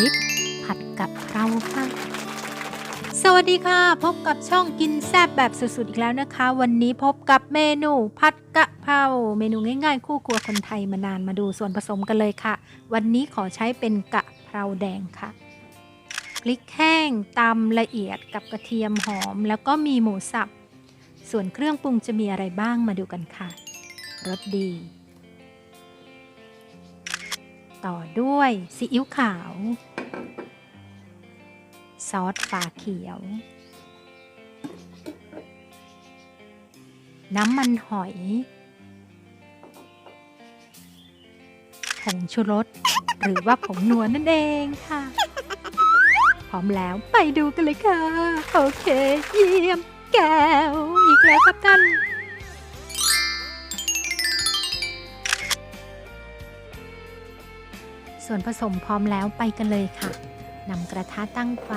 ริกผัดกับเพราค่ะ สวัสดีค่ะ พบกับช่องกินแซ่บแบบสุดๆอีกแล้วนะคะ วันนี้พบกับเมนูผัดกะเพราเมนูง่ายๆ คู่ครัวคนไทยมานานมาดูส่วนผสมกันเลยค่ะ วันนี้ขอใช้เป็นกะเพราแดงค่ะพริกแห้งตำละเอียดกับกระเทียมหอม แล้วก็มีหมูสับ ส่วนเครื่องปรุงจะมีอะไรบ้างมาดูกันค่ะรสดี ต่อด้วยซีอิ๊วขาว ซอสฝาเขียว น้ำมันหอยผงชูรสหรือว่าผงนัวนั่นเองค่ะ พร้อมแล้วไปดูกันเลยค่ะ โอเค เยี่ยมแก้ว อีกแล้วครับท่าน ส่วนผสมพร้อมแล้วไปกันเลยค่ะนำกระทะตั้งไฟ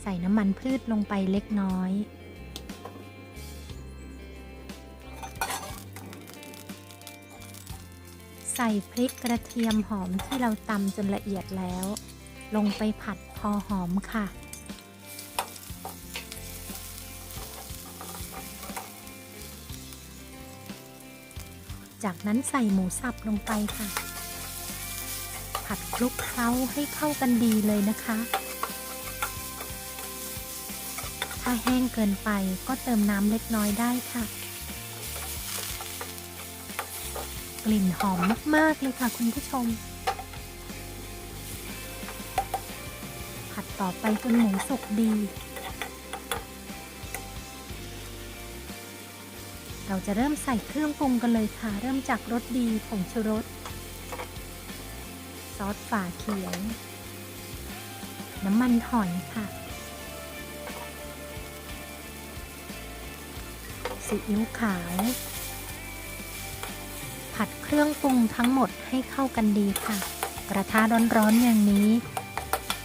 ใส่น้ำมันพืชลงไปเล็กน้อย ใส่พริกกระเทียมหอมที่เราตำจนละเอียดแล้ว ลงไปผัดพอหอมค่ะ จากนั้นใส่หมูสับลงไปค่ะ ผัดคลุกเคล้าให้เข้ากันดีเลยนะคะ ถ้าแห้งเกินไปก็เติมน้ำเล็กน้อยได้ค่ะ กลิ่นหอมมาก ๆ เลยค่ะคุณผู้ชม ผัดต่อไปจนหมูสุกดี เราจะเริ่มใส่เครื่องปรุงกันเลยค่ะ เริ่มจากรสดีผงชูรส ซอสฝาเขียว น้ำมันหอยค่ะซีอิ๊วขาว ผัดเครื่องปรุงทั้งหมดให้เข้ากันดีค่ะ กระทะร้อนๆอย่างนี้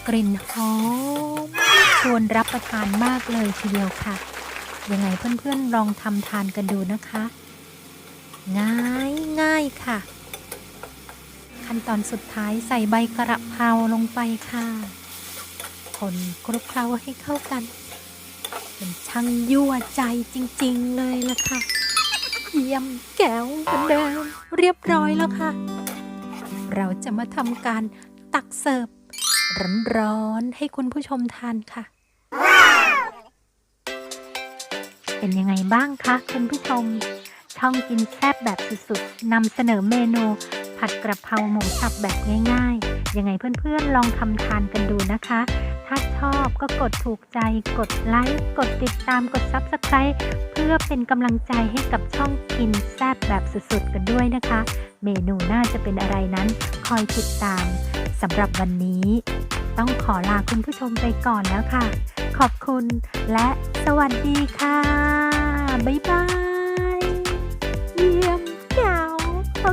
กลิ่นหอมชวนรับประทานมากเลยทีเดียวค่ะ ยังไงเพื่อนๆลองทำทานกันดูนะคะ ง่ายง่ายค่ะ ขั้นตอนสุดท้ายใส่ใบกระเพราลงไปค่ะ คนคลุกเคล้าให้เข้ากัน เป็นช่างยั่วใจจริงๆเลยล่ะค่ะเยี่ยมแก้วเหมือนเดิมเรียบร้อยแล้วค่ะ เราจะมาทำการตักเสิร์ฟร้อนๆให้คุณผู้ชมทานค่ะ เป็นยังไงบ้างคะคุณผู้ชม ช่องกินแซ่บแบบสุดๆนำเสนอเมนู ผัดกระเพราหมูสับแบบง่ายๆ ยังไงเพื่อนๆลองทำทานกันดูนะคะ ถ้าชอบก็กดถูกใจ กดไลค์ กดติดตาม กด Subscribe เพื่อเป็นกำลังใจให้กับช่องกินแซ่บแบบสุดๆกันด้วยนะคะ เมนูน่าจะเป็นอะไรนั้น คอยติดตามสำหรับวันนี้ ต้องขอลาคุณผู้ชมไปก่อนแล้วค่ะ ขอบคุณและสวัสดีค่ะ บ๊ายบาย เยี่ยม